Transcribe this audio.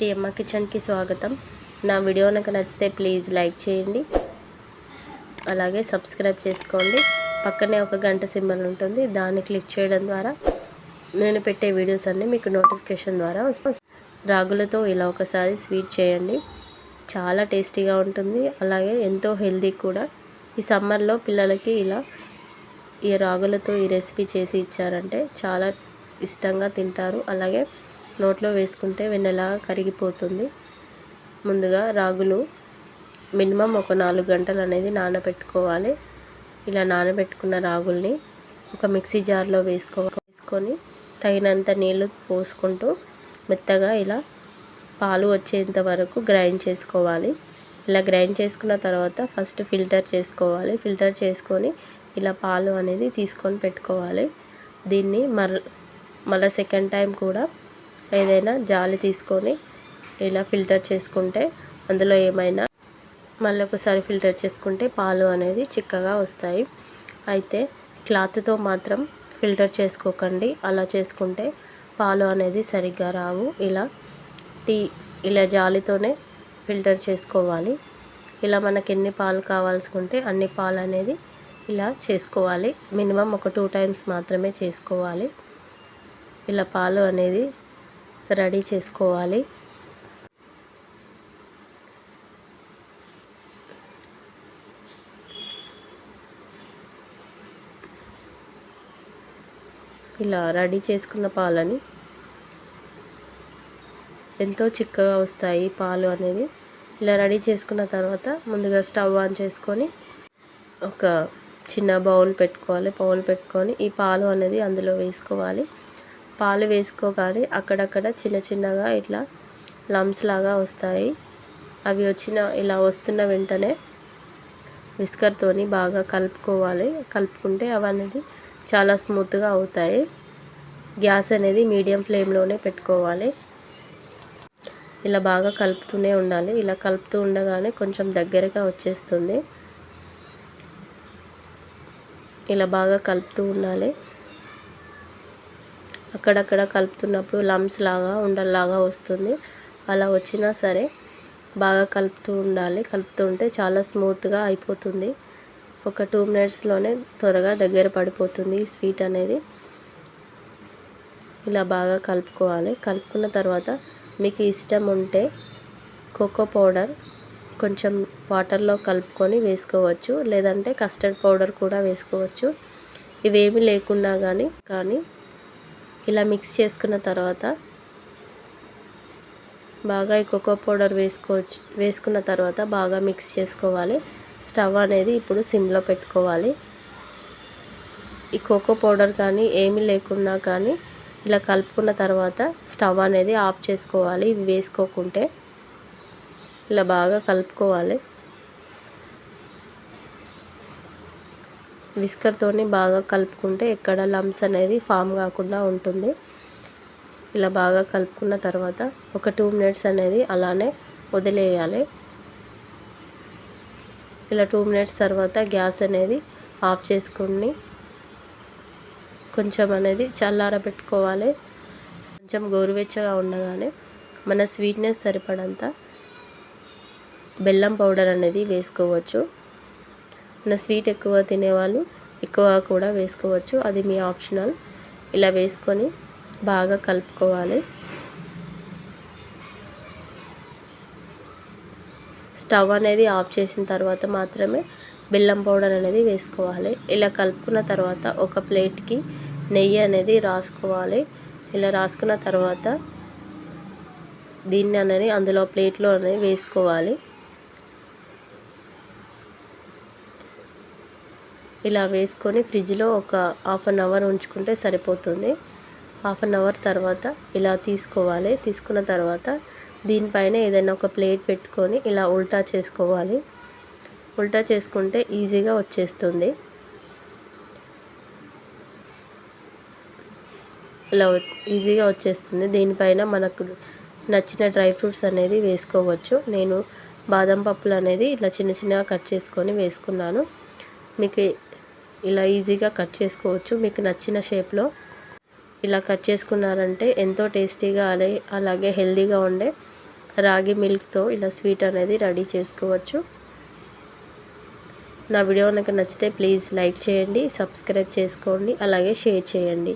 ప్రియమ్మ కిచెన్కి స్వాగతం. నా వీడియో నాకు నచ్చితే ప్లీజ్ లైక్ చేయండి. అలాగే సబ్స్క్రైబ్ చేసుకోండి. పక్కనే ఒక గంట సింబల్ ఉంటుంది. దాన్ని క్లిక్ చేయడం ద్వారా నేను పెట్టే వీడియోస్ అన్నీ మీకు నోటిఫికేషన్ ద్వారా వస్తాయి. రాగులతో ఇలా ఒకసారి స్వీట్ చేయండి. చాలా టేస్టీగా ఉంటుంది. అలాగే ఎంతో హెల్దీ కూడా. ఈ సమ్మర్లో పిల్లలకి ఇలా ఈ రాగులతో ఈ రెసిపీ చేసి ఇచ్చారంటే చాలా ఇష్టంగా తింటారు. అలాగే నోట్లో వేసుకుంటే వెన్నెలాగా కరిగిపోతుంది. ముందుగా రాగులు మినిమం ఒక నాలుగు గంటలు అనేది నానబెట్టుకోవాలి. ఇలా నానబెట్టుకున్న రాగుల్ని ఒక మిక్సీ జార్లో వేసుకో వేసుకొని తగినంత నీళ్ళు పోసుకుంటూ మెత్తగా ఇలా పాలు వచ్చేంత వరకు గ్రైండ్ చేసుకోవాలి. ఇలా గ్రైండ్ చేసుకున్న తర్వాత ఫస్ట్ ఫిల్టర్ చేసుకోవాలి. ఫిల్టర్ చేసుకొని ఇలా పాలు అనేది తీసుకొని పెట్టుకోవాలి. దీన్ని మర మళ్ళీ సెకండ్ టైం కూడా ఏదైనా జాలి తీసుకొని ఇలా ఫిల్టర్ చేసుకుంటే అందులో ఏమైనా మళ్ళీ ఒకసారి ఫిల్టర్ చేసుకుంటే పాలు అనేది చిక్కగా వస్తాయి. అయితే క్లాత్తో మాత్రం ఫిల్టర్ చేసుకోకండి. అలా చేసుకుంటే పాలు అనేది సరిగ్గా రావు. ఇలా టీ ఇలా జాలితోనే ఫిల్టర్ చేసుకోవాలి. ఇలా మనకి ఎన్ని పాలు కావాల్సుకుంటే అన్ని పాలు అనేది ఇలా చేసుకోవాలి. మినిమం ఒక టూ టైమ్స్ మాత్రమే చేసుకోవాలి. ఇలా పాలు అనేది రెడీ చేసుకోవాలి. ఇలా రెడీ చేసుకున్న పాలని ఎంతో చిక్కగా వస్తాయి పాలు అనేది. ఇలా రెడీ చేసుకున్న తర్వాత ముందుగా స్టవ్ ఆన్ చేసుకొని ఒక చిన్న బౌల్ పెట్టుకోవాలి. బౌల్ పెట్టుకొని ఈ పాలు అనేది అందులో వేసుకోవాలి. పాలు వేసుకోగానే అక్కడక్కడ చిన్న చిన్నగా ఇట్లా లమ్స్ లాగా వస్తాయి. అవి వచ్చిన ఇలా వస్తున్న వెంటనే విస్కర్తోని బాగా కలుపుకోవాలి. కలుపుకుంటే అవి అనేది చాలా స్మూత్గా అవుతాయి. గ్యాస్ అనేది మీడియం ఫ్లేమ్లోనే పెట్టుకోవాలి. ఇలా బాగా కలుపుతూనే ఉండాలి. ఇలా కలుపుతూ ఉండగానే కొంచెం దగ్గరగా వచ్చేస్తుంది. ఇలా బాగా కలుపుతూ ఉండాలి. అక్కడక్కడ కలుపుతున్నప్పుడు లమ్స్ లాగా ఉండల్లాగా వస్తుంది. అలా వచ్చినా సరే బాగా కలుపుతూ ఉండాలి. కలుపుతూ ఉంటే చాలా స్మూత్గా అయిపోతుంది. ఒక టూ మినిట్స్లోనే త్వరగా దగ్గర పడిపోతుంది ఈ స్వీట్ అనేది. ఇలా బాగా కలుపుకోవాలి. కలుపుకున్న తర్వాత మీకు ఇష్టం ఉంటే కోకో పౌడర్ కొంచెం వాటర్లో కలుపుకొని వేసుకోవచ్చు. లేదంటే కస్టర్డ్ పౌడర్ కూడా వేసుకోవచ్చు. ఇవేమి లేకున్నా కానీ కానీ ఇలా మిక్స్ చేసుకున్న తర్వాత బాగా ఈ కోకో పౌడర్ వేసుకోవచ్చు వేసుకున్న తర్వాత బాగా మిక్స్ చేసుకోవాలి. స్టవ్ అనేది ఇప్పుడు సిమ్లో పెట్టుకోవాలి. ఈ కోకో పౌడర్ కానీ ఏమీ లేకున్నా కానీ ఇలా కలుపుకున్న తర్వాత స్టవ్ అనేది ఆఫ్ చేసుకోవాలి. ఇవి వేసుకోకుంటే ఇలా బాగా కలుపుకోవాలి. విస్కర్తోని బాగా కలుపుకుంటే ఎక్కడ లమ్స్ అనేది ఫామ్ కాకుండా ఉంటుంది. ఇలా బాగా కలుపుకున్న తర్వాత ఒక టూ మినిట్స్ అనేది అలానే వదిలేయాలి. ఇలా టూ మినిట్స్ తర్వాత గ్యాస్ అనేది ఆఫ్ చేసుకుని కొంచెం అనేది చల్లార పెట్టుకోవాలి కొంచెం గోరువెచ్చగా ఉండగానే మన స్వీట్నెస్ సరిపడంత బెల్లం పౌడర్ అనేది వేసుకోవచ్చు. నా స్వీట్ ఎక్కువ తినేవాళ్ళు ఎక్కువ కూడా వేసుకోవచ్చు. అది మీ ఆప్షనల్. ఇలా వేసుకొని బాగా కలుపుకోవాలి. స్టవ్ అనేది ఆఫ్ చేసిన తర్వాత మాత్రమే బెల్లం పౌడర్ అనేది వేసుకోవాలి. ఇలా కలుపుకున్న తర్వాత ఒక ప్లేట్కి నెయ్యి అనేది రాసుకోవాలి. ఇలా రాసుకున్న తర్వాత దీన్ని అనేది అందులో ప్లేట్లో అనేది వేసుకోవాలి. ఇలా వేసుకొని ఫ్రిడ్జ్లో ఒక హాఫ్ అన్ అవర్ ఉంచుకుంటే సరిపోతుంది. హాఫ్ అన్ అవర్ తర్వాత ఇలా తీసుకోవాలి. తీసుకున్న తర్వాత దీనిపైన ఏదైనా ఒక ప్లేట్ పెట్టుకొని ఇలా ఉల్టా చేసుకోవాలి. ఉల్టా చేసుకుంటే ఈజీగా వచ్చేస్తుంది. ఇలా ఈజీగా వచ్చేస్తుంది. దీనిపైన మనకు నచ్చిన డ్రై ఫ్రూట్స్ అనేది వేసుకోవచ్చు. నేను బాదం పప్పులు అనేది ఇట్లా చిన్న చిన్నగా కట్ చేసుకొని వేసుకున్నాను. మీకు ఇలా ఈజీగా కట్ చేసుకోవచ్చు. మీకు నచ్చిన షేప్లో ఇలా కట్ చేసుకున్నారంటే ఎంతో టేస్టీగా అలే అలాగే హెల్దీగా ఉండే రాగి మిల్క్తో ఇలా స్వీట్ అనేది రెడీ చేసుకోవచ్చు. నా వీడియో కనుక నచ్చితే ప్లీజ్ లైక్ చేయండి సబ్స్క్రైబ్ చేసుకోండి అలాగే షేర్ చేయండి.